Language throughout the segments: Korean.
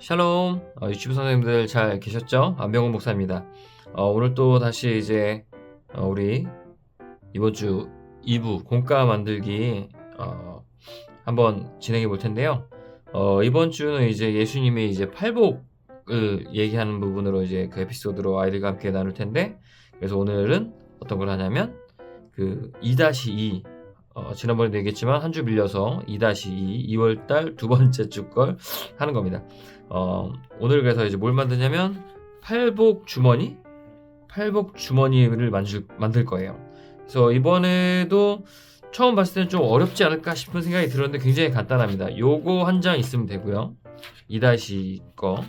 샬롬 어, 유튜브 선생님들 잘 계셨죠? 안병훈 목사입니다. 어, 오늘 또 다시 이제 어, 우리 이번 주 2부 공가 만들기 어, 한번 진행해 볼 텐데요. 어, 이번 주는 이제 예수님의 이제 팔복을 얘기하는 부분으로 이제 그 에피소드로 아이들과 함께 나눌 텐데 그래서 오늘은 어떤 걸 하냐면 그 2-2 어, 지난번에도 얘기했지만 한 주 밀려서 2-2 2월달 두 번째 주 걸 하는 겁니다. 어, 오늘 그래서 이제 뭘 만드냐면 팔복 주머니, 팔복 주머니를 만들, 만들 거예요. 그래서 이번에도 처음 봤을 때는 좀 어렵지 않을까 싶은 생각이 들었는데 굉장히 간단합니다. 요거 한 장 있으면 되고요. 2다시 거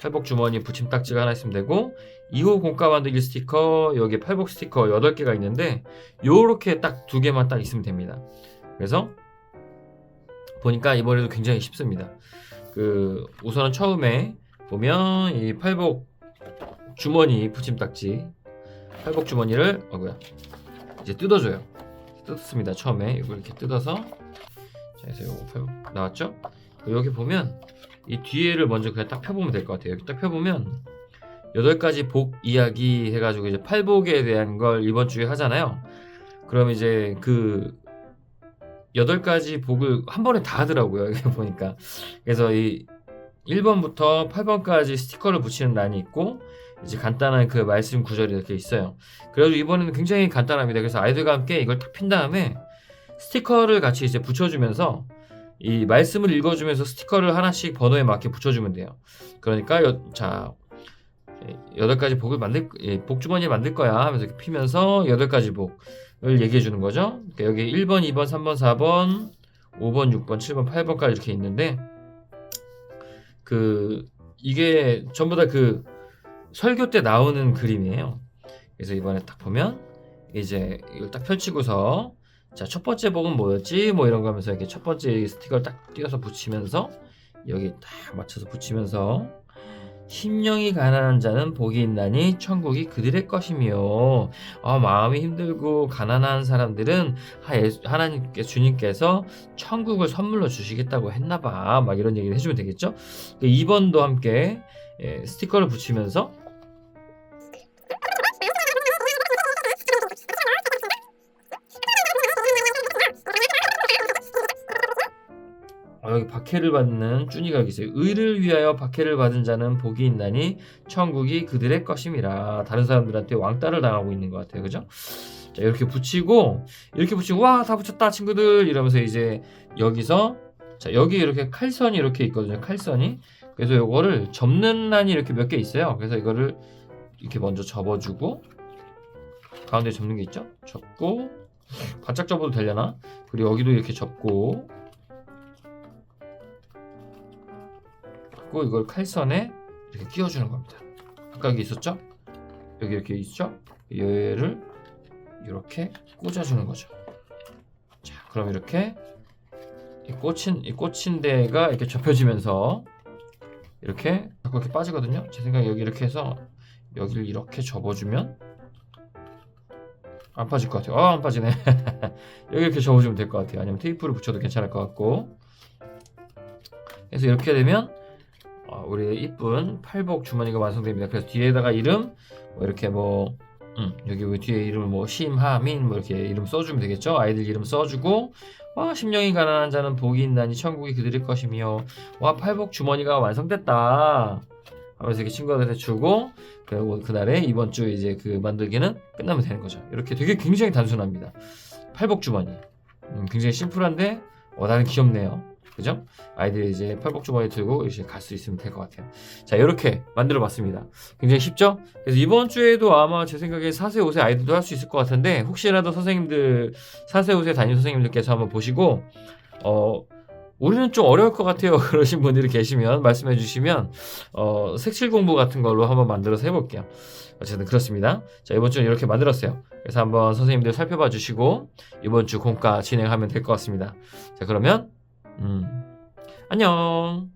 팔복 주머니 붙임 딱지가 하나 있으면 되고 2호 공가 만들기 스티커 여기 팔복 스티커 8개가 있는데 요렇게 딱 두 개만 딱 있으면 됩니다. 그래서 보니까 이번에도 굉장히 쉽습니다. 그 우선은 처음에 보면 이 팔복 주머니 붙임 딱지 팔복 주머니를 어구야 이제 뜯어줘요. 뜯습니다. 처음에 이걸 이렇게 뜯어서 자 그래서 요거 팔복 나왔죠? 여기 보면 이 뒤에를 먼저 그냥 딱 펴보면 될 것 같아요. 딱 펴보면 여덟 가지 복 이야기 해가지고 이제 팔복에 대한 걸 이번 주에 하잖아요. 그럼 이제 그 여덟 가지 복을 한 번에 다 하더라고요. 여기 보니까. 그래서 이 1번부터 8번까지 스티커를 붙이는 난이 있고 이제 간단한 그 말씀 구절이 이렇게 있어요. 그래가지고 이번에는 굉장히 간단합니다. 그래서 아이들과 함께 이걸 딱핀 다음에 스티커를 같이 이제 붙여주면서 이 말씀을 읽어주면서 스티커를 하나씩 번호에 맞게 붙여주면 돼요. 그러니까 여, 자 여덟 가지 복을 만들 예, 복주머니 만들 거야 하면서 이렇게 피면서 여덟 가지 복을 얘기해 주는 거죠. 그러니까 여기 1번, 2번, 3번, 4번, 5번, 6번, 7번, 8번까지 이렇게 있는데 그 이게 전부 다 그 설교 때 나오는 그림이에요. 그래서 이번에 딱 보면 이제 이걸 딱 펼치고서 자 첫 번째 복은 뭐였지? 뭐 이런 거 하면서 이렇게 첫 번째 스티커를 딱 띄어서 붙이면서 여기 딱 맞춰서 붙이면서 심령이 가난한 자는 복이 있나니 천국이 그들의 것이며 아, 마음이 힘들고 가난한 사람들은 하- 예수- 하나님께 주님께서 천국을 선물로 주시겠다고 했나봐. 막 이런 얘기를 해주면 되겠죠? 2번도 함께 예, 스티커를 붙이면서 아, 여기 박해를 받는 쭈니가 있어요. 의를 위하여 박해를 받은 자는 복이 있나니 천국이 그들의 것임이라. 다른 사람들한테 왕따를 당하고 있는 것 같아요. 그죠? 자, 이렇게 붙이고 이렇게 붙이고 와, 다 붙였다 친구들 이러면서 이제 여기서 자, 여기 이렇게 칼선이 이렇게 있거든요. 칼선이. 그래서 이거를 접는 난이 이렇게 몇 개 있어요. 그래서 이거를 이렇게 먼저 접어주고 가운데 접는 게 있죠? 접고 바짝 접어도 되려나? 그리고 여기도 이렇게 접고 고 이걸 칼선에 이렇게 끼워주는 겁니다. 아까 여기 있었죠? 여기 이렇게 있죠? 얘를 이렇게 꽂아주는 거죠. 자, 그럼 이렇게 이 꽂힌 이 꽂힌 데가 이렇게 접혀지면서 이렇게 자꾸 이렇게 빠지거든요. 제 생각에 여기 이렇게 해서 여기를 이렇게 접어주면 안 빠질 것 같아요. 아, 안 빠지네. 여기 이렇게 접어주면 될 것 같아요. 아니면 테이프를 붙여도 괜찮을 것 같고. 그래서 이렇게 되면 어, 우리의 이쁜 팔복 주머니가 완성됩니다. 그래서 뒤에다가 이름 뭐 이렇게 뭐 음, 여기 왜 뒤에 이름을 뭐 심하민 뭐 이렇게 이름 써주면 되겠죠. 아이들 이름 써주고 와 심령이 가난한 자는 복이 있나니 천국이 그들의 것이며 와 팔복 주머니가 완성됐다. 하면서 이렇게 친구들한테 주고 그리고 그날에 이번 주 이제 그 만들기는 끝나면 되는 거죠. 이렇게 되게 굉장히 단순합니다. 팔복 주머니 음, 굉장히 심플한데 어 나는 귀엽네요. 그죠? 아이들이 이제 팔복 주머니 들고 이제 갈 수 있으면 될 것 같아요. 자, 이렇게 만들어 봤습니다. 굉장히 쉽죠? 그래서 이번 주에도 아마 제 생각에 4세, 5세 아이들도 할 수 있을 것 같은데, 혹시라도 선생님들, 4세, 5세 담임 선생님들께서 한번 보시고, 어, 우리는 좀 어려울 것 같아요. 그러신 분들이 계시면 말씀해 주시면, 어, 색칠 공부 같은 걸로 한번 만들어서 해볼게요. 어쨌든 그렇습니다. 자, 이번 주는 이렇게 만들었어요. 그래서 한번 선생님들 살펴봐 주시고, 이번 주 공과 진행하면 될 것 같습니다. 자, 그러면, 음, 안녕.